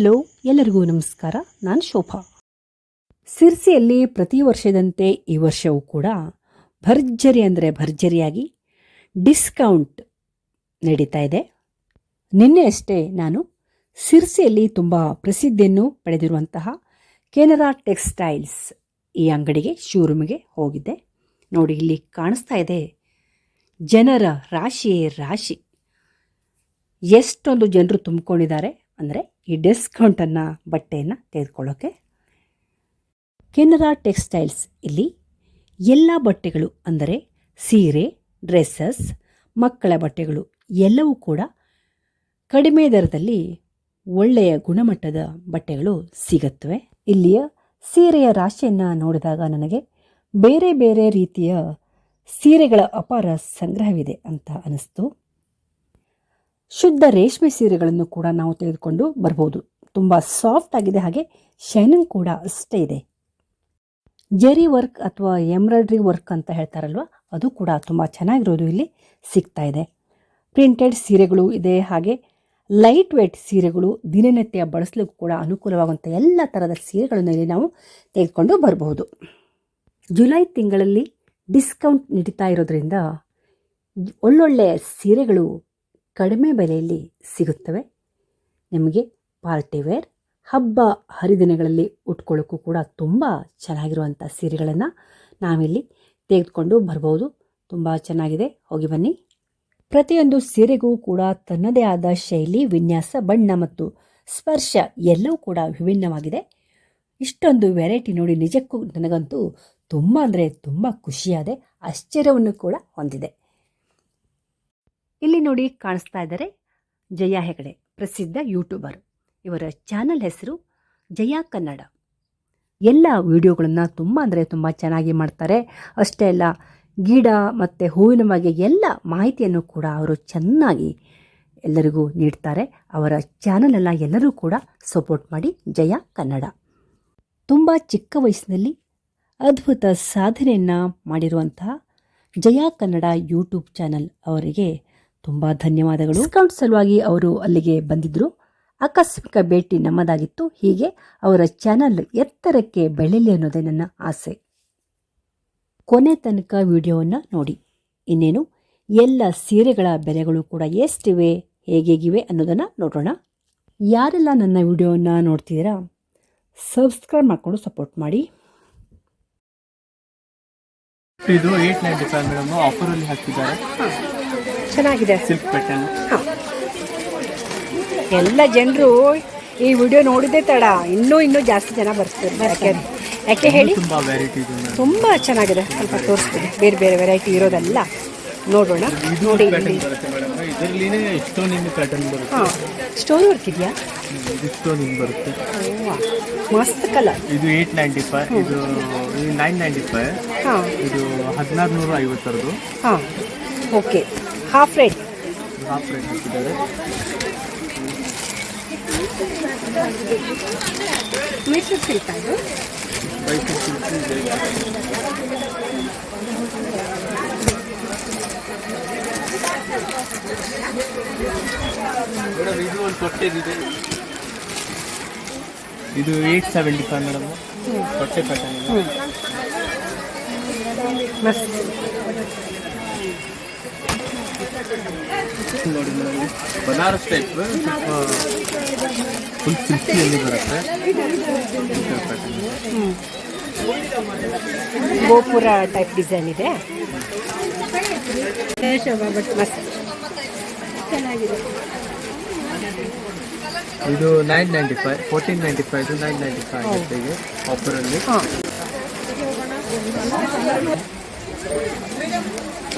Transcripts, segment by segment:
Hello, ಎಲ್ಲರಿಗೂ ನಮಸ್ಕಾರ. ನಾನು ಶೋಭಾ. ಸಿರ್ಸಿಯಲ್ಲಿ ಪ್ರತಿ ವರ್ಷದಂತೆ ಈ ವರ್ಷವೂ ಕೂಡ ಭರ್ಜರಿ ಅಂದರೆ ಭರ್ಜರಿಯಾಗಿ ಡಿಸ್ಕೌಂಟ್ ನಡೀತಾ ಇದೆ. ನಿನ್ನೆ ಅಷ್ಟೇ ನಾನು ಸಿರ್ಸಿಯಲ್ಲಿ ತುಂಬ ಪ್ರಸಿದ್ಧಿಯನ್ನು ಪಡೆದಿರುವಂತಹ ಕೆನರಾ ಟೆಕ್ಸ್ಟೈಲ್ಸ್ ಈ ಅಂಗಡಿಗೆ, ಶೋರೂಮಿಗೆ ಹೋಗಿದ್ದೆ. ನೋಡಿ, ಇಲ್ಲಿ ಕಾಣಿಸ್ತಾ ಇದೆ ಜನರ ರಾಶಿಯೇ ರಾಶಿ. ಎಷ್ಟೊಂದು ಜನರು ತುಂಬಿಕೊಂಡಿದ್ದಾರೆ ಅಂದರೆ ಈ ಡಿಸ್ಕೌಂಟನ್ನು ಬಟ್ಟೆಯನ್ನು ತೆಗೆದುಕೊಳ್ಳೋಕ್ಕೆ ಕೆನರಾ ಟೆಕ್ಸ್ಟೈಲ್ಸ್ ಇಲ್ಲಿ ಎಲ್ಲ ಬಟ್ಟೆಗಳು ಅಂದರೆ ಸೀರೆ, ಡ್ರೆಸ್ಸಸ್, ಮಕ್ಕಳ ಬಟ್ಟೆಗಳು ಎಲ್ಲವೂ ಕೂಡ ಕಡಿಮೆ ದರದಲ್ಲಿ ಒಳ್ಳೆಯ ಗುಣಮಟ್ಟದ ಬಟ್ಟೆಗಳು ಸಿಗುತ್ತವೆ. ಇಲ್ಲಿಯ ಸೀರೆಯ ರಾಶಿಯನ್ನು ನೋಡಿದಾಗ ನನಗೆ ಬೇರೆ ಬೇರೆ ರೀತಿಯ ಸೀರೆಗಳ ಅಪಾರ ಸಂಗ್ರಹವಿದೆ ಅಂತ ಅನಿಸ್ತು. ಶುದ್ಧ ರೇಷ್ಮೆ ಸೀರೆಗಳನ್ನು ಕೂಡ ನಾವು ತೆಗೆದುಕೊಂಡು ಬರ್ಬೋದು. ತುಂಬ ಸಾಫ್ಟ್ ಆಗಿದೆ ಹಾಗೆ ಶೈನಿಂಗ್ ಕೂಡ ಅಷ್ಟೇ ಇದೆ. ಜೆರಿ ವರ್ಕ್ ಅಥವಾ ಎಂಬ್ರಾಯ್ಡ್ರಿ ವರ್ಕ್ ಅಂತ ಹೇಳ್ತಾರಲ್ವ, ಅದು ಕೂಡ ತುಂಬ ಚೆನ್ನಾಗಿರೋದು ಇಲ್ಲಿ ಸಿಗ್ತಾ ಇದೆ. ಪ್ರಿಂಟೆಡ್ ಸೀರೆಗಳು ಇದೆ ಹಾಗೆ ಲೈಟ್ ವೇಟ್ ಸೀರೆಗಳು ದಿನನಿತ್ಯ ಬಳಸಲಿಕ್ಕೂ ಕೂಡ ಅನುಕೂಲವಾಗುವಂಥ ಎಲ್ಲ ಥರದ ಸೀರೆಗಳನ್ನು ಇಲ್ಲಿ ನಾವು ತೆಗೆದುಕೊಂಡು ಬರಬಹುದು ಜುಲೈ ತಿಂಗಳಲ್ಲಿ ಡಿಸ್ಕೌಂಟ್ ನೀಡುತ್ತಾ ಇರೋದ್ರಿಂದ ಒಳ್ಳೊಳ್ಳೆಯ ಸೀರೆಗಳು ಕಡಿಮೆ ಬೆಲೆಯಲ್ಲಿ ಸಿಗುತ್ತವೆ. ನಿಮಗೆ ಪಾರ್ಟಿ ವೇರ್, ಹಬ್ಬ ಹರಿದಿನಗಳಲ್ಲಿ ಉಟ್ಕೊಳ್ಳೋಕ್ಕೂ ಕೂಡ ತುಂಬ ಚೆನ್ನಾಗಿರುವಂಥ ಸೀರೆಗಳನ್ನು ನಾವಿಲ್ಲಿ ತೆಗೆದುಕೊಂಡು ಬರ್ಬೋದು. ತುಂಬ ಚೆನ್ನಾಗಿದೆ. ಹೋಗಿ ಬನ್ನಿ. ಪ್ರತಿಯೊಂದು ಸೀರೆಗೂ ಕೂಡ ತನ್ನದೇ ಆದ ಶೈಲಿ, ವಿನ್ಯಾಸ, ಬಣ್ಣ ಮತ್ತು ಸ್ಪರ್ಶ ಎಲ್ಲವೂ ಕೂಡ ವಿಭಿನ್ನವಾಗಿದೆ. ಇಷ್ಟೊಂದು ವೆರೈಟಿ ನೋಡಿ ನಿಜಕ್ಕೂ ನನಗಂತೂ ತುಂಬ ಅಂದರೆ ತುಂಬ ಖುಷಿಯಾದೆ, ಆಶ್ಚರ್ಯವನ್ನು ಕೂಡ ಹೊಂದಿದೆ. ಇಲ್ಲಿ ನೋಡಿ ಕಾಣಿಸ್ತಾ ಇದ್ದಾರೆ ಜಯ ಹೆಗಡೆ, ಪ್ರಸಿದ್ಧ ಯೂಟ್ಯೂಬರ್. ಇವರ ಚಾನಲ್ ಹೆಸರು ಜಯ ಕನ್ನಡ. ಎಲ್ಲ ವಿಡಿಯೋಗಳನ್ನು ತುಂಬ ಅಂದರೆ ತುಂಬ ಚೆನ್ನಾಗಿ ಮಾಡ್ತಾರೆ. ಅಷ್ಟೇ ಅಲ್ಲ, ಗಿಡ ಮತ್ತು ಹೂವಿನ ಬಗ್ಗೆ ಎಲ್ಲ ಮಾಹಿತಿಯನ್ನು ಕೂಡ ಅವರು ಚೆನ್ನಾಗಿ ಎಲ್ಲರಿಗೂ ನೀಡ್ತಾರೆ. ಅವರ ಚಾನಲನ್ನು ಎಲ್ಲರೂ ಕೂಡ ಸಪೋರ್ಟ್ ಮಾಡಿ ಜಯ ಕನ್ನಡ. ತುಂಬ ಚಿಕ್ಕ ವಯಸ್ಸಿನಲ್ಲಿ ಅದ್ಭುತ ಸಾಧನೆಯನ್ನು ಮಾಡಿರುವಂತಹ ಜಯ ಕನ್ನಡ ಯೂಟ್ಯೂಬ್ ಚಾನಲ್ ಅವರಿಗೆ ತುಂಬ ಧನ್ಯವಾದಗಳು. ಡಿಸ್ಕೌಂಟ್ ಸಲುವಾಗಿ ಅವರು ಅಲ್ಲಿಗೆ ಬಂದಿದ್ದರು ಆಕಸ್ಮಿಕ ಭೇಟಿ ನಮ್ಮದಾಗಿತ್ತು. ಹೀಗೆ ಅವರ ಚಾನಲ್ ಎತ್ತರಕ್ಕೆ ಬೆಳೆಯಲಿ ಅನ್ನೋದೇ ನನ್ನ ಆಸೆ. ಕೊನೆ ತನಕ ವಿಡಿಯೋವನ್ನು ನೋಡಿ. ಇನ್ನೇನು? ಎಲ್ಲ ಸೀರೆಗಳ ಬೆಲೆಗಳು ಕೂಡ ಎಷ್ಟಿವೆ ಹೇಗೇಗಿವೆ ಅನ್ನೋದನ್ನು ನೋಡೋಣ. ಯಾರೆಲ್ಲ ನನ್ನ ವಿಡಿಯೋವನ್ನು ನೋಡ್ತಿದ್ದೀರಾ ಸಬ್ಸ್ಕ್ರೈಬ್ ಮಾಡಿಕೊಂಡು ಸಪೋರ್ಟ್ ಮಾಡಿ. ಇದು ಏಟ್ ನೈಂಟಿ ಫೈವ್ ಮೇಡಮ್ ಆಫರಲ್ಲಿ ಹಾಕಿದ್ದಾರೆ. ಚೆನ್ನಾಗಿದೆ. ಸಿಲ್ಕ್ ಪ್ಯಾಟರ್ನ್ ಎಲ್ಲ ಜನರು ಈ ವಿಡಿಯೋ ನೋಡಿದ್ದೇ ತಡ. ಇನ್ನೂ ಇನ್ನೂ ಜಾಸ್ತಿ ಜನ ಬರ್ತಾರೆ ಯಾಕೆ ಯಾಕೆ ಹೇಳಿ? ತುಂಬಾ ಚೆನ್ನಾಗಿದೆ. ಸ್ವಲ್ಪ ತೋರಿಸ್ತೀನಿ. ಬೇರೆ ಬೇರೆ ವೆರೈಟಿ ಇರೋದಲ್ಲ. ನೋಡೋಣ. ಹಾಂ. ಸ್ಟೋನ್ ವರ್ಕ್ ಇದೆಯಾ? ಬರುತ್ತೆ. ಮಸ್ತ್ ಕಲರ್ ಇದು ಏಟ್ ನೈಂಟಿ ಫೈವ್ ಇದು ನೈನ್ ನೈಂಟಿ ಫೈವ್ ಇದು ಹದಿನಾರು ನೂರ ಐವತ್ತರದು ಹಾಂ. Okay half rate half rate ಹಾಕಿದ್ದಾರೆ. ಮೈಸೂರು ಸಿಲ್ಕ್ ಅದು? ಮೈಸೂರು ಸಿಲ್ಕ್ ಇದೆ. ಮೇಡಮ್ ಇದು ಒಂದು ತೊಟ್ಟೆದಿದೆ ಇದು. Eight seventy five madam. ತೊಟ್ಟೆ pattern ಇದೆ. ಮಸ್ತ್. ನೋಡಿ ಮೇಡಮ್ ಬನಾರಸ್ ಟೈಪ್ ಸ್ವಲ್ಪ ಫುಲ್ ಸಿಲ್ಕಿಯಲ್ಲಿ ಬರುತ್ತೆ. ಗೋಪುರ ಟೈಪ್ ಡಿಸೈನ್ ಇದೆ. ಚೆನ್ನಾಗಿದೆ. ಇದು nine ninety five fourteen ninety five ಇದು ನೈನ್ ನೈಂಟಿ ಫೈವ್ ಆಫರಲ್ಲಿ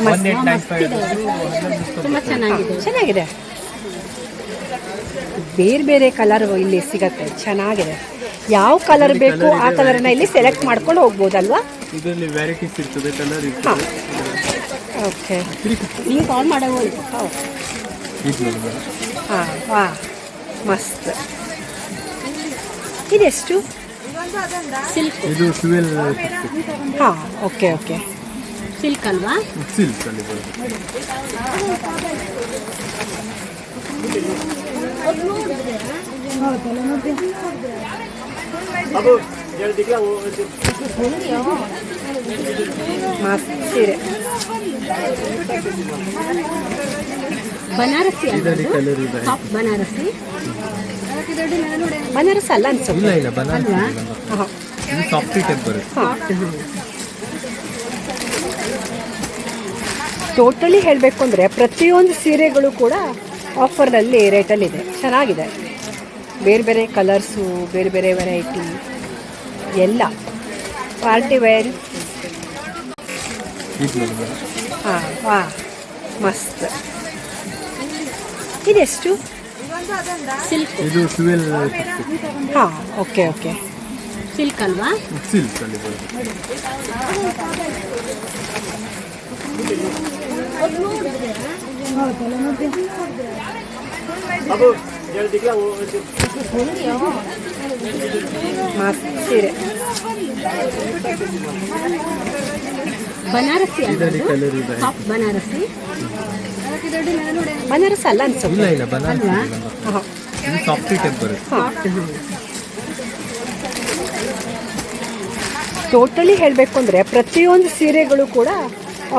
ಹಾಂ ಚೆನ್ನಾಗಿದೆ. ಚೆನ್ನಾಗಿದೆ ಬೇರೆ ಬೇರೆ ಕಲರ್ ಇಲ್ಲಿ ಸಿಗತ್ತೆ. ಚೆನ್ನಾಗಿದೆ. ಯಾವ ಕಲರ್ ಬೇಕು ಆ ಕಲರ್ನ ಇಲ್ಲಿ ಸೆಲೆಕ್ಟ್ ಮಾಡ್ಕೊಂಡು ಹೋಗ್ಬೋದಲ್ವಾ? ಹಾಂ. ಓಕೆ ನೀವು ಕಾಲ್ ಮಾಡಬಹುದು ಹಾಂ ವಾ ಮಸ್ತ್. ಇದೆಷ್ಟು? ಸಿಲ್ಕ್ ಹಾಂ ಓಕೆ ಓಕೆ ಸಿಲ್ಕ್ ಅಲ್ವಾ? ಸಿಲ್ಕ್ ಅಲ್ಲಿ ಸೀರೆ. ಬನಾರಸಿ ಬನಾರಸಿ. ಬನಾರಸ್ ಅಲ್ಲ ಅನ್ಸುತ್ತೆ. ಅಲ್ವಾ? ಸಾಫ್ಟಿ ಟೈಪ್ ಬರುತ್ತೆ ಹಾಂ ಟೋಟಲಿ ಹೇಳಬೇಕು ಅಂದರೆ ಪ್ರತಿಯೊಂದು ಸೀರೆಗಳು ಕೂಡ ಆಫರ್ನಲ್ಲಿ ರೇಟಲ್ಲಿದೆ. ಚೆನ್ನಾಗಿದೆ. ಬೇರೆ ಬೇರೆ ಕಲರ್ಸು ಬೇರೆ ಬೇರೆ ವೆರೈಟಿ ಎಲ್ಲ. ಪಾರ್ಟಿ ವೇರ್ ಹಾಂ ವಾ ಮಸ್ತ್. ಇದೆಷ್ಟು? ಸಿಲ್ಕ್ ಹಾಂ ಓಕೆ ಓಕೆ. ಸಿಲ್ಕ್ ಅಲ್ವಾ? ಸಿಲ್ಕ್ ಅಲ್ಲಿ ಸೀರೆ ಬನಾರಸಿ ಬನಾರಸಿ. ಬನಾರಸ್ ಅಲ್ಲ ಇಲ್ಲ ಅನ್ಸುತ್ತೆ ಬನಾರಸ್ ಅಲ್ವಾ? ಟೋಟಲಿ ಹೇಳಬೇಕು ಅಂದರೆ ಪ್ರತಿಯೊಂದು ಸೀರೆಗಳು ಕೂಡ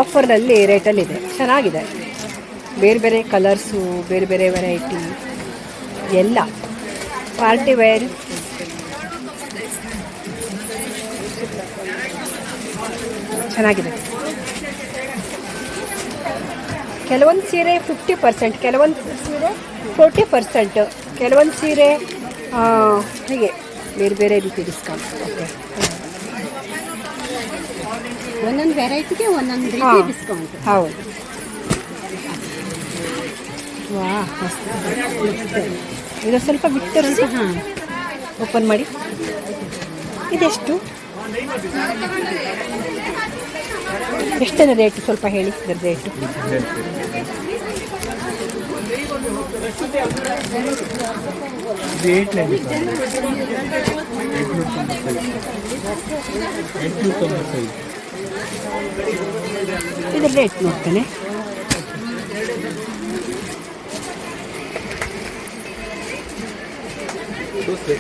ಆಫರ್ನಲ್ಲಿ ರೇಟಲ್ಲಿದೆ ಚೆನ್ನಾಗಿದೆ. ಬೇರೆ ಬೇರೆ ಕಲರ್ಸು ಬೇರೆ ಬೇರೆ ವೆರೈಟಿ ಎಲ್ಲ. ಪಾರ್ಟಿ ವೇರ್ ಚೆನ್ನಾಗಿದೆ. ಕೆಲವೊಂದು ಸೀರೆ ಫಿಫ್ಟಿ ಪರ್ಸೆಂಟ್ ಕೆಲವೊಂದು ಸೀರೆ ಫೋರ್ಟಿ ಪರ್ಸೆಂಟ್ ಕೆಲವೊಂದು ಸೀರೆ ಹೀಗೆ ಬೇರೆ ಬೇರೆ ರೀತಿ ಡಿಸ್ಕೌಂಟ್ ಓಕೆ ಒಂದೊಂದು ವೆರೈಟಿಗೆ ಒಂದೊಂದು ರೀತಿ. ಡಿಸ್ಕೌಂಟ್ ಹೌದು. ವಾ ಇದು ಸ್ವಲ್ಪ ಬಿಟ್ಟು ಹಾಂ ಓಪನ್ ಮಾಡಿ. ಇದೆಷ್ಟು? ಎಷ್ಟನ ರೇಟ್ ಸ್ವಲ್ಪ ಹೇಳಿ ಇದರ ರೇಟು ಇದು ಏಟ್ ನೈಂಟಿ ಎಂಟುನೂರ ತೊಂಬತ್ತೈದು ಇದರ ರೇಟ್ ನೋಡ್ತೇನೆ.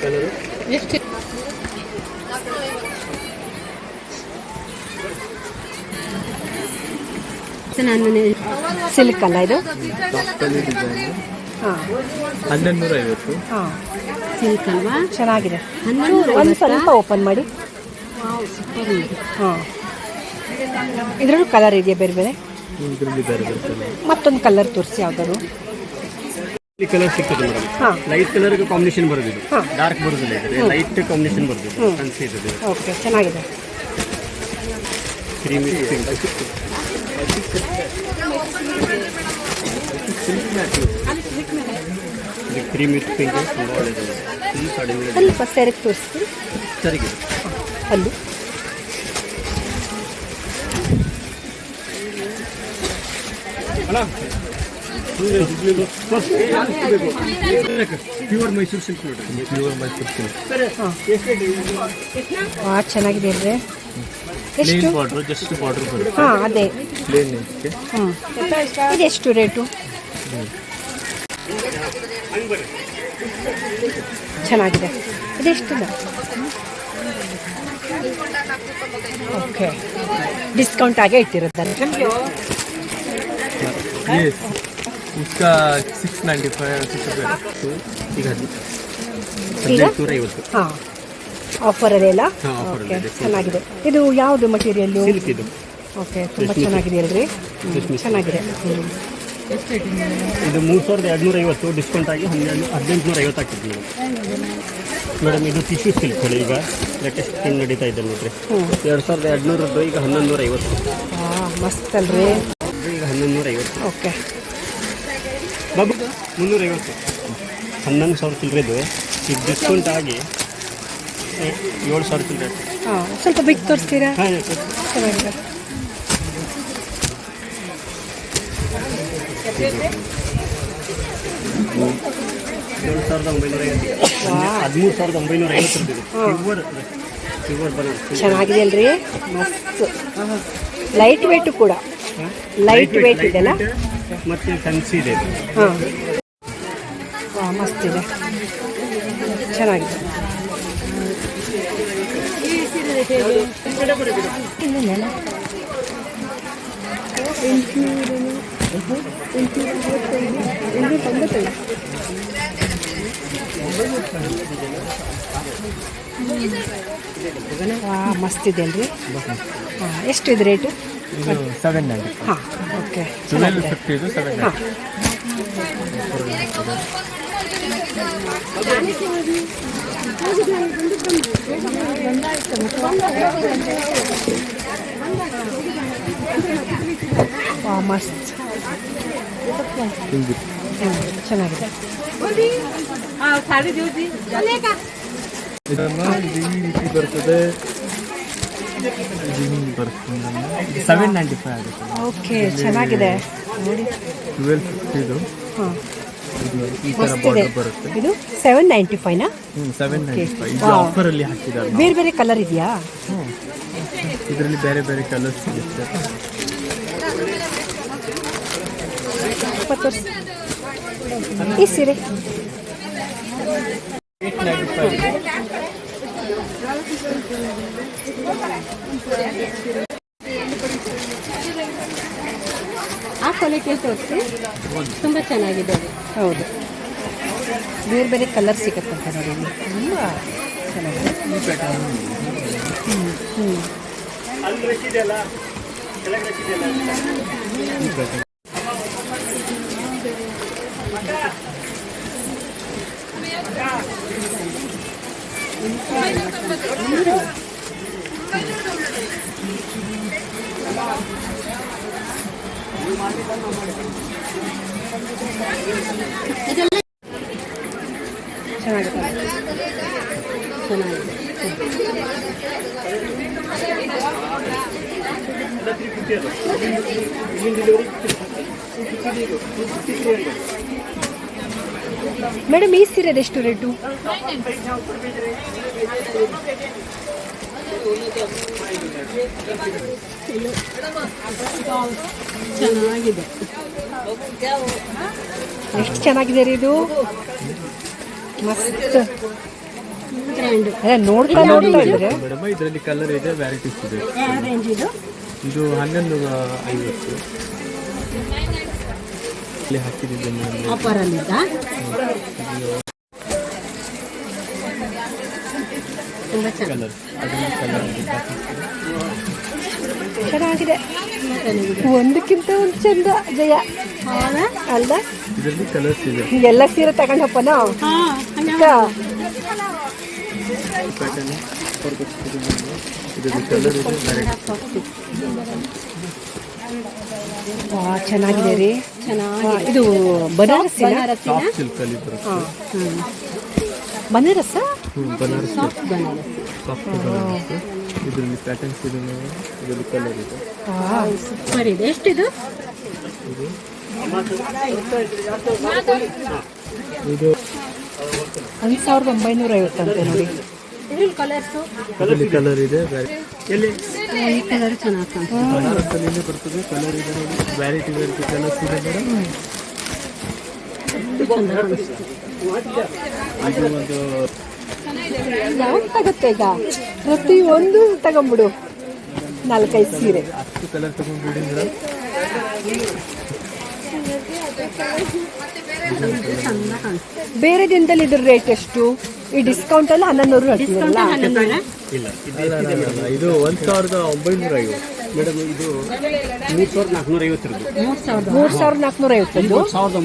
ಕಲರ್ ಎಷ್ಟು ನಾನು ಸಿಲ್ಕ್ ಅಲ್ಲ ಇದು? ಹನ್ನೊಂದು ಐವತ್ತು ಹಾಂ. ಸಿಲ್ಕ್ ಅಲ್ವಾ? ಚೆನ್ನಾಗಿದೆ. ಒಂದು ಸ್ವಲ್ಪ ಓಪನ್ ಮಾಡಿ. ಹಾಂ. ಇದರಲ್ಲೂ ಕಲರ್ ಇದೆಯಾ ಬೇರೆ ಬೇರೆ? ಮತ್ತೊಂದು ಕಲರ್ ತೋರಿಸಿ ಯಾವ್ದಾದ್ರು. ಈ ಕಲರ್ ಸಿಗ್ತದೆ ಮೇಡಮ್ ಲೈಟ್ ಕಲರ್ ಕಾಂಬಿನೇಷನ್ ಬರೋದಿದೆ. ಡಾರ್ಕ್ ಬರೋದಿಲ್ಲ ಲೈಟ್ ಕಾಂಬಿನೇಷನ್ ಬರೋದಿದೆ ಕನ್ಸಿ ಇದೆ. ಓಕೆ ಚೆನ್ನಾಗಿದೆ. ಕ್ರೀಮಿ ಪಿಂಕ್ ಇದು ಕ್ರೀಮಿ ಪಿಂಕ್ ತುಂಬ ಒಳ್ಳೆಯದು ಈ ಸಾಡಿ ಸ್ವಲ್ಪ ಸೆರೆಗೆ ತೋರಿಸ್ತೀವಿ ಸರಿಗೆ. ಅಲ್ಲೂ. ಪ್ಯೂರ್ ಮೈಸೂರು ಸಿಲ್ಕ್ ನೋಡ್ರಿ ಪ್ಯೂರ್ ಮೈಸೂರು ಸಿಲ್ಕ್ ವಾ ಚೆನ್ನಾಗಿದೆ ಎಷ್ಟು ಪ್ಲೇನ್ ಬಾರ್ಡ್ರ್ ಜಸ್ಟ್ ಬಾರ್ಡ್ರ್ ಬರುತ್ತೆ ಹಾಂ ಅದೇ ಪ್ಲೇನ್ ಇದೆಷ್ಟು ರೇಟು ಚೆನ್ನಾಗಿದೆ ಇದೆಷ್ಟು ಓಕೆ ಡಿಸ್ಕೌಂಟ್ ಆಗೇ ಇಟ್ಟಿರುತ್ತಲ್ಲ ये उसका सिक्स नाइन्टी फाइव सिक्स ಈಗ ಹದಿ ಈಗ ಹದಿನೆಂಟುನೂರ ಐವತ್ತು ಹಾಂ ಆಫರಲ್ಲಿ ಎಲ್ಲ ಹಾ, offer ಓಕೆ ಇದೆ. ಚೆನ್ನಾಗಿದೆ ಇದು ಯಾವುದು ಮಟೀರಿಯಲ್ಲು ಸಿಲ್ಕ್ ಇದು ಓಕೆ ತುಂಬ ಚೆನ್ನಾಗಿದೆ ಅಲ್ರಿ ಹ್ಮ್, ಚೆನ್ನಾಗಿದೆ ಹ್ಞೂ ಇದು ಮೂರು ಸಾವಿರದ ಎರಡುನೂರ ಐವತ್ತು ಡಿಸ್ಕೌಂಟ್ ಆಗಿ ಹನ್ನೆರಡು ಹದಿನೆಂಟುನೂರ ಐವತ್ತು ಆಗ್ತದೆ ಮೇಡಮ್ ಮೇಡಮ್ ಇದು ಟಿಶ್ಯೂ ಸಿಲ್ಕ್ ಹೇಳಿ ಈಗ ಲೇಟೆಸ್ಟ್ ಟ್ರೆಂಡ್ ನಡೀತಾ ಇದೆ ನೋಡ್ರಿ ಹ್ಞೂ ಎರಡು ಸಾವಿರದ ಎರಡುನೂರದ್ದು ಈಗ ಹನ್ನೊಂದು ನೂರ ಐವತ್ತು ಹಾಂ ಮಸ್ತ್ ಅಲ್ರಿ ಈಗ ಹನ್ನೊಂದು ನೂರ ಐವತ್ತು ಓಕೆ. ಬಾಬು ಮುನ್ನೂರೈವತ್ತು. ಹನ್ನೊಂದು ಸಾವಿರ ಚಿಲ್ಲರೆದು ಈಗ ಡಿಸ್ಕೌಂಟ್ ಆಗಿ ಏಳು ಸಾವಿರ ಚಿಲ್ಲರೆ ಹಾಂ ಸ್ವಲ್ಪ ಬಿಗ್ ತೋರಿಸ್ತೀರಾ? ಹಾಂ ಏಳು ಸಾವಿರದ ಒಂಬೈನೂರ ಐವತ್ತು ಹದಿಮೂರು ಸಾವಿರದ ಒಂಬೈನೂರ ಐವತ್ತು ಚೆನ್ನಾಗಿದೆ ಅಲ್ರಿ ಮಸ್ತ್. ಲೈಟ್ ವೇಟು ಕೂಡ. ಲೈಟ್ ವೇಟ್ ಇದೆಲ್ಲ ಮತ್ತು ಇದು. ಹಾಂ. ಮಸ್ತ್ ಇದೆ. ಚೆನ್ನಾಗಿದೆ. ಮಸ್ತಿದೆ ವಾ ಮಸ್ತ್ ಇದೆ ಅಲ್ರಿ. ಹಾಂ ಎಷ್ಟು ಇದೆ ರೇಟು ಇದು ಸೆವೆನ್ ನೈಂಟಿ ಹಾಂ ಓಕೆ. ಟ್ವೆಲ್ ಫಿಫ್ಟಿ ಇದು ಸೆವೆನ್ ಮಸ್ತ್. ಚೆನ್ನಾಗಿದೆ. ಇದನ್ನ ಇದು ಈ ರೀತಿ ಬರ್ತದೆ. ಸೆವೆನ್ ನೈಂಟಿ ಫೈವ್ ಆಗುತ್ತೆ. ಓಕೆ ಚೆನ್ನಾಗಿದೆ. ನೋಡಿ. ಟ್ವೆಲ್ ಫಿಫ್ಟಿದು ಹಾಂ. ಇದು ಸೆವೆನ್ ನೈಂಟಿ ಫೈವ್ನಾ ಸೆವೆನ್. ಆಫರಲ್ಲಿ ಹಾಕಿದ್ದಾರೆ ಬೇರೆ ಬೇರೆ ಕಲರ್ ಇದೆಯಾ? ಇದರಲ್ಲಿ ಬೇರೆ ಬೇರೆ ಕಲರ್ ಸಿಗುತ್ತೆ. ಈ ಸೀರೆ. ಏಟ್ ನೈಂಟಿ ಫೈವ್ ಆ ಕ್ವಾಲಿಟಿ ತೋರಿಸಿ ತುಂಬ ಚೆನ್ನಾಗಿದೆ. ಹೌದು. ಬೇರೆ ಬೇರೆ ಕಲರ್ ಸಿಗುತ್ತೆ ನೋಡಿ. ಇಲ್ಲಿ ತುಂಬ ಚೆನ್ನಾಗಿದೆ. ಹ್ಞೂ ಹ್ಞೂ ಮೇಡಮ್ ಈ ಸೀರೆದು ಎಷ್ಟು ರೇಟು? ಚೆನ್ನಾಗಿದೆ. ಎಷ್ಟು ಚೆನ್ನಾಗಿದೆ ರೀ ಇದು? ಮಸ್ತ್. ನೋಡ್ತಾ ನೋಡ್ತಾ ಇದ್ರೆ. ಮೇಡಮ್ ಇದರಲ್ಲಿ ಕಲರ್ ಇದೆ ವ್ಯಾರೈಟೀಸ್ ಇದೆ. ರೇಂಜ್ ಇದು? ಇದು ಹನ್ನೊಂದು ಐವತ್ತು. ಇಲ್ಲಿ ಹಾಕಿದ್ದು ಮೇಡಮ್ ಆಫರಲ್ಲಿದ್ದ ಕಲರ್ ಕಲರ್ ಚೆನ್ನಾಗಿದೆ. ಒಂದಕ್ಕಿಂತ ಒಂದು ಚಂದ ಜಯ. ಅಲ್ಲ? ಇದರಲ್ಲಿ ಕಲರ್ಸ್ ಇದೆ. ಎಲ್ಲ ಸೀರೆ ತಗೊಂಡಪ್ಪ ನಾವು? ಚೆನ್ನಾಗಿದೆ ರೀ. ಚೆನ್ನಾಗಿ ಇದು ಬನಾರಸ್ ಬನಾರಸ್ ಹ್ಮ್ ಸಿಲ್ಕಲ್ಲಿ ಬರುತ್ತೆ. ಹಾಂ ಬನಾರಸ ಹ್ಞೂ ಬನಾರಸ್ ಬನಾರಸಿ ಸಾಫ್ಟ್ ಬನಾರಸ್ ಇದರಲ್ಲಿ ಪ್ಯಾಟರ್ನ್ಸ್ ಇದೆ ಇದರಲ್ಲಿ ಕಲರ್ ಇದೆ. ಸೂಪರ್ ಇದೆ. ಎಷ್ಟಿದು? ಇದು? ಒಂದು ಸಾವಿರದ ಒಂಬೈನೂರ ಐವತ್ತಂತೆ ನೋಡಿ. ಕಲರ್ ಇದೆ ಈ ಕಲರ್ ಚೆನ್ನಾಗಿ ಬನಾರಸ್ಸಲ್ಲಿ ಬರ್ತದೆ ಕಲರ್ ಇದೆ ವ್ಯಾರೈಟಿ ಕಲರ್ಸ್ ಇದೆ ಮೇಡಮ್ ಇದು ಒಂದು ಯಾವ್ದು ತಗುತ್ತೆ ಈಗ. ಪ್ರತಿ ಒಂದು ತಗೊಂಬಿಡು ನಾಲ್ಕೈದು ಸೀರೆ. ಹತ್ತು ಕಲರ್ ತಗೊಂಡ್ಬಿಡಿ ಬೇರೆ ದಿನದಲ್ಲಿ ಇದ್ರ ರೇಟ್ ಎಷ್ಟು? ಈ ಡಿಸ್ಕೌಂಟ್ ಅಲ್ಲಿ ಹನ್ನೊಂದು ನೂರು ಡಿಸ್ಕೌಂಟ್ ಹನ್ನೊಂದು ಇಲ್ಲ ಇದು ಒಂದು ಸಾವಿರದ ಒಂಬೈನೂರ ಐವತ್ತು ಮೇಡಮ್ ಇದು ಮೂರು ಸಾವಿರದ ನಾಲ್ಕುನೂರ ಐವತ್ತರದ್ದು ಮೂರು ಸಾವಿರದ ಸಾವಿರದ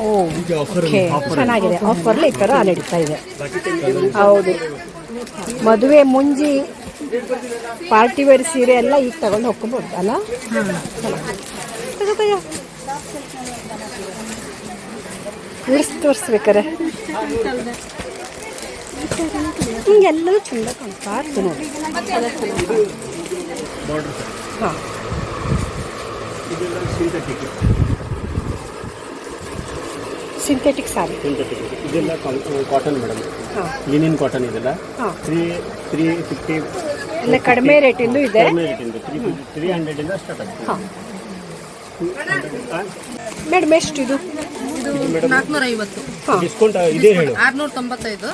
ಓ ಆಫರ್ ಓಕೆ ಚೆನ್ನಾಗಿದೆ. ಆಫರ್ಲಿ ಈ ಥರ ನಡೀತಾ ಇದೆ. ಹೌದು. ಮದುವೆ ಮುಂಜಿ ಪಾರ್ಟಿ ವೇರ್ ಸೀರೆ ಎಲ್ಲ ಈಗ ತಗೊಂಡು ಹೋಗ್ಕೊಬೋದು ಅಲ್ಲ. ಉಡ್ಸ್ ತೋರಿಸ್ಬೇಕಾರೆ ಹಿಂಗೆಲ್ಲೂ ಚಂದ ಕಾಣ್ತಾ ಇರ್ತೀನಿ ನೋಡಿ. ಬಾರ್ಡರ್ ಸರ್ ಹಾಂ. ಇದೆಲ್ಲ ಸಿಂಥೆಟಿಕ್ ಸಿಂಥೆಟಿಕ್ ಸಾರಿ. ಸಿಂಥೆಟಿಕ್ ಇದೆಲ್ಲ ಕಾಟನ್ ಮೇಡಮ್ ಹಾಂ. ಲಿನಿನ್ ಕಾಟನ್ ಇದೆಲ್ಲ. ಹಾಂ. ತ್ರೀ ತ್ರೀ ಫಿಫ್ಟಿ ಎಲ್ಲ ಕಡಿಮೆ ರೇಟಿಂದು ಇದೆ ಕಡಿಮೆ ರೇಟಿಂದ ತ್ರೀ ತ್ರೀ ಹಂಡ್ರೆಡಿಂದ ಸ್ಟಾರ್ಟ್ ಆಗುತ್ತೆ ಹಾಂ. ಮೇಡಮ್ ಎಷ್ಟು ಇದು? ಇದು ನಾಲ್ಕುನೂರ ಐವತ್ತು ಡಿಸ್ಕೌಂಟ್ ಇದೇ ಹೇಳು. ಆರ್ನೂರ ತೊಂಬತ್ತೈದು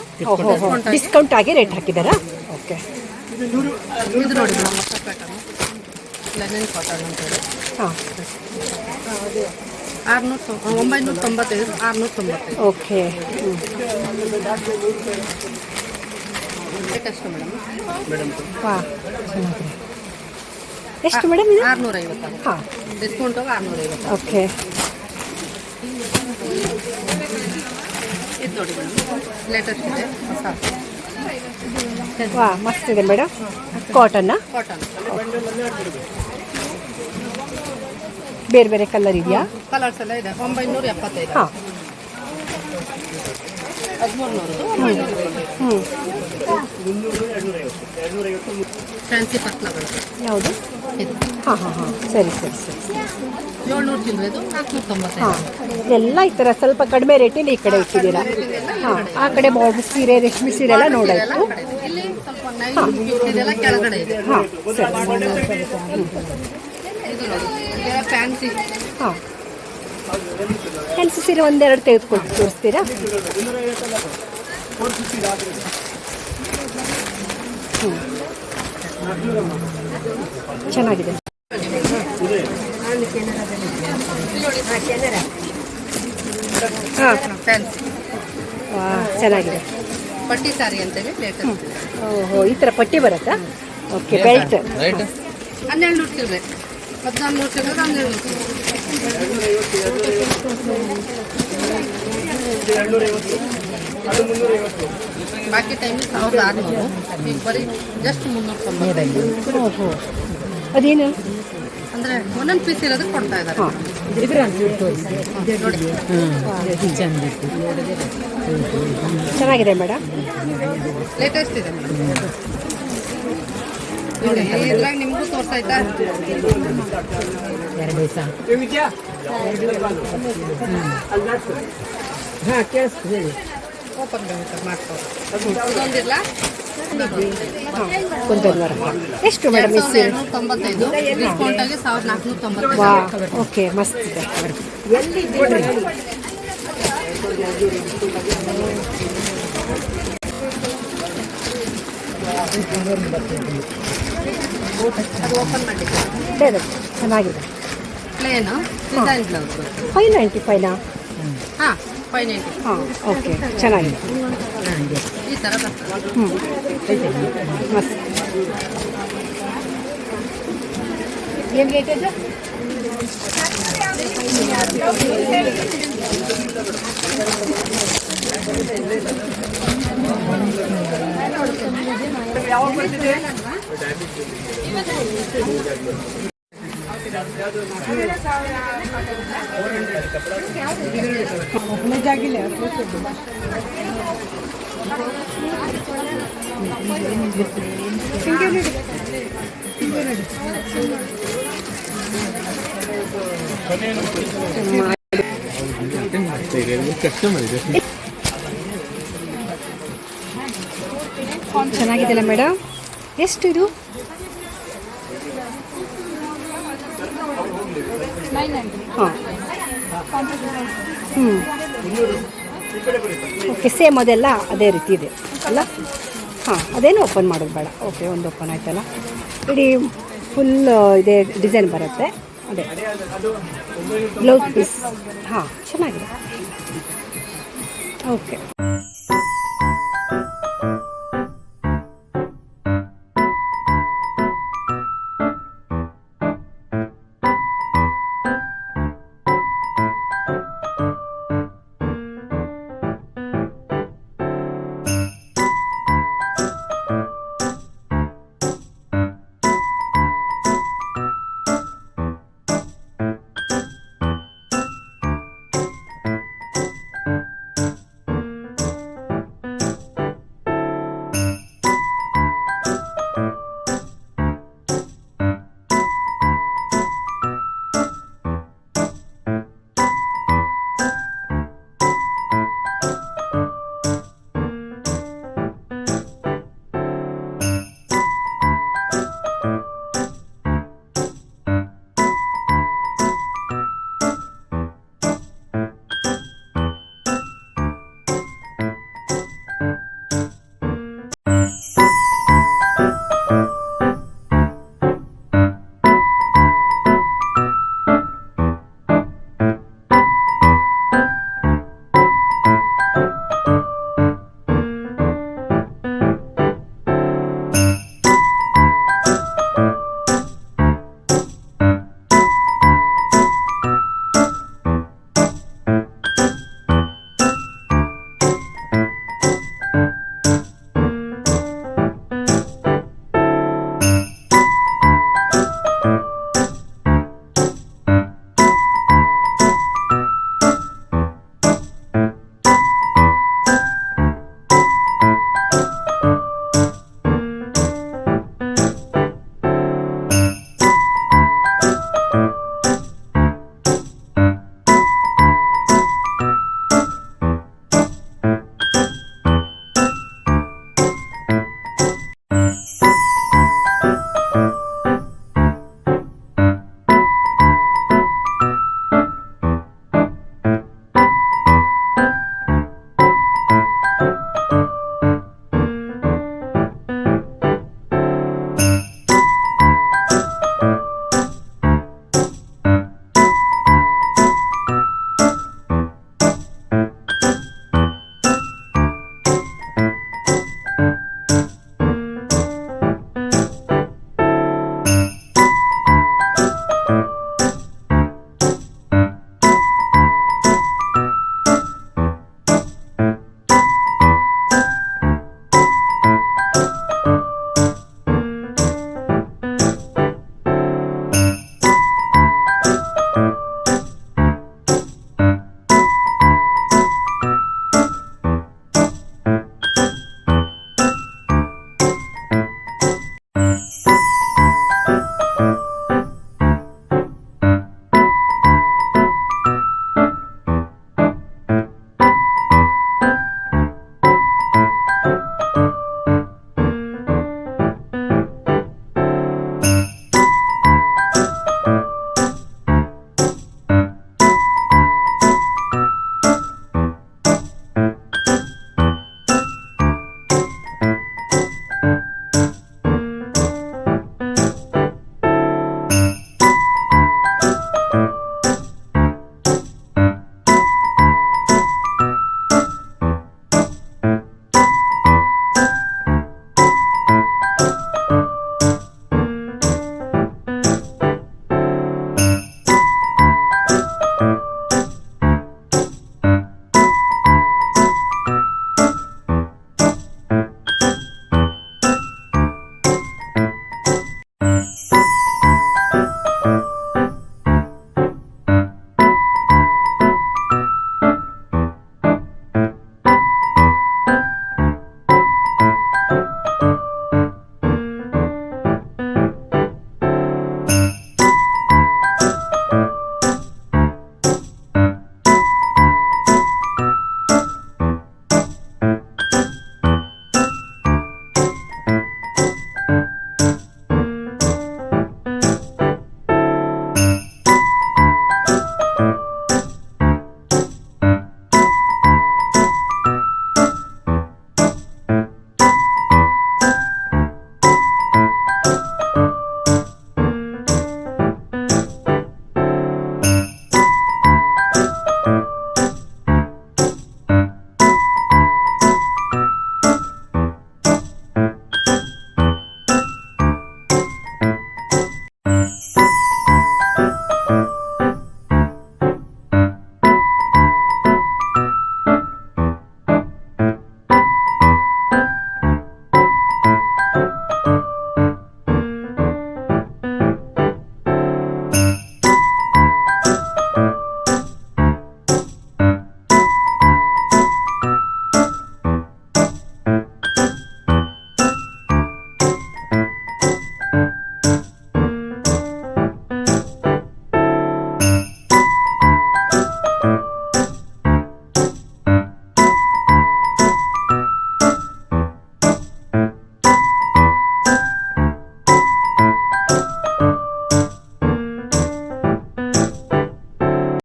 ಡಿಸ್ಕೌಂಟ್ ಆಗಿ ರೇಟ್ ಹಾಕಿದಾರ? ಓಕೆ ಇದು ನೋಡಿ ಮೇಡಮ್. ಹೊಸ ಪ್ಯಾಟರ್ನ್ ಲೆನಿನ್ ಕಾಟನ್ ಅಂತೇಳಿ ಹಾಂ. ಆರ್ನೂರ ಒಂಬೈನೂರ ತೊಂಬತ್ತೈದು ಆರುನೂರ ತೊಂಬತ್ತೈದು. ಓಕೆ. ಹ್ಞೂ ರೇಟೆಷ್ಟು ಮೇಡಮ್? ಚೆನ್ನಾಗಿದೆ. ಎಷ್ಟು ಮೇಡಮ್ ಇದು? ಆರ್ನೂರ ಐವತ್ತು ಹಾಂ ಡಿಸ್ಕೌಂಟ್ ಆರ್ನೂರ ಐವತ್ತು ಓಕೆ. ಇದು ನೋಡಿ ಮೇಡಮ್. ಲೇಟೆಸ್ಟ್ ಇದೆ. ಹೊಸ. ವಾ ಮಸ್ತ್ ಇದೆ ಮೇಡಮ್ ಕಾಟನ್ನ ಕಾಟನ್ ಬೇರೆ ಬೇರೆ ಕಲರ್ ಇದೆಯಾ? ಕಲರ್ಸ್ ಎಲ್ಲ ಇದೆ. ಒಂಬೈನೂರ ಎಪ್ಪತ್ತೈದು. ಹಾಂ. ಫ್ಯಾನ್ಸಿ ಪತ್ಲಗಳು ಯಾವುದು? ಹಾಂ ಹಾಂ ಹಾಂ. ಸರಿ ಸರಿ ಸರಿ. ಏಳ್ನೂರು ಚಿಲ್ಲರೆದು ನಾಲ್ಕುನೂರ ತೊಂಬತ್ತೈದು. ಹಾಂ. ಎಲ್ಲ ಈ ಥರ ಸ್ವಲ್ಪ ಕಡಿಮೆ ರೇಟಲ್ಲಿ ಈ ಕಡೆ ಇಟ್ಟಿದ್ದೀರಾ? ಹಾಂ. ಆ ಕಡೆ ಬಾರ್ಡರ್ ಸೀರೆ ರೇಷ್ಮೆ ಸೀರೆ ಎಲ್ಲ ನೋಡಾಯ್ತು ಇದೆಲ್ಲ ಕೆಳಗಡೆ ಇದೆ. ಹಾಂ ಸರಿ ಫ್ಯಾನ್ಸಿ ಹಾಂ. ಫ್ಯಾನ್ಸಿ ಸೀರೆ ಒಂದೆರಡು ತೆಗೆದುಕೊಂಡು ತೋರಿಸ್ತೀರಾ? ಹ್ಞೂ ಚೆನ್ನಾಗಿದೆ. ಹಾಂ ಫ್ಯಾನ್ಸಿ ವಾ ಚೆನ್ನಾಗಿದೆ. ಪಟ್ಟಿ ಸಾರಿ ಅಂತೇಳಿ ಲೇಟೆಸ್ಟ್ ಓಹೋ ಈ ಥರ ಪಟ್ಟಿ ಬರುತ್ತಾ? ಓಕೆ ಬೆಲ್ಟ್ ರೈಟ್ ಹನ್ನೆರಡು ನೂರು ಹದಿನಾಲ್ಕು ನೂರು ಹನ್ನೆರಡು ನೂರು ಬಾಕಿ ಟೈಮ್ ಸಾವಿರದ ಆರುನೂರು ಈಗ ಬರೀ ಜಸ್ಟ್ ಮುನ್ನೂರ ತೊಂಬತ್ತೈದು ಓಹೋ ಅದೇನು? ಅಂದರೆ ಒಂದೊಂದು ಪೀಸ್ ಇರೋದು ಕೊಡ್ತಾ ಇದ್ದಾರೆ. ನೋಡಿ. ಚೆನ್ನಾಗಿದೆ ಮೇಡಮ್. ಲೇಟೆಸ್ಟ್ ಇದೆ ಇದ್ರಾಗ ನಿಮಗೂ ತೋರ್ಸಾಯ್ತಾ ಓಪನ್ ಮಾಡ್ತಾರೆ ಇದೊಂದಿಲ್ಲ ಕುಂದರ್ವರ ಎಷ್ಟು ಮೇಡಮ್ ಈ ಸೀರೆ ಎರಡ್ನೂರ ತೊಂಬತ್ತೈದು ಡಿಸ್ಕೌಂಟ್ ಆಗಿ ಸಾವಿರದ ನಾಲ್ಕುನೂರ ತೊಂಬತ್ತೈದು ವಾ ಓಕೆ ಮಸ್ತ್ ಇದೆ ಅದು ಓಪನ್ ಚೆನ್ನಾಗಿದೆ plain design blouse five ninety ಫೈನಾ ಹಾಂ ಫೈವ್ ನೈಂಟಿ ಹಾಂ ಓಕೆ ಚೆನ್ನಾಗಿದೆ. ಈ ಥರ ಬರ್ತದೆ. ಹ್ಞೂ ಮಸ್ತ್. ಏನು ರೇಟ್ ಇದೆ ಕಸ್ಟಮರ್ ಇದೆ ಚೆನ್ನಾಗಿದೆಯಲ್ಲ ಮೇಡಮ್ ಎಷ್ಟು ಇದು ಹಾಂ ಹ್ಞೂ ಓಕೆ ಸೇಮ್ ಅದೆಲ್ಲ ಅದೇ ರೀತಿ ಇದೆ, ಅಲ್ಲ? ಹಾಂ, ಅದೇನು ಓಪನ್ ಮಾಡೋದು ಬೇಡ. ಓಕೆ ಒಂದು ಓಪನ್ ಆಯ್ತಲ್ಲ? ಇಡೀ ಫುಲ್ ಇದೆ ಡಿಸೈನ್ ಬರುತ್ತೆ. ಅದೇ. ಬ್ಲೌಸ್ ಪೀಸ್ ಹಾಂ, ಚೆನ್ನಾಗಿದೆ. ಓಕೆ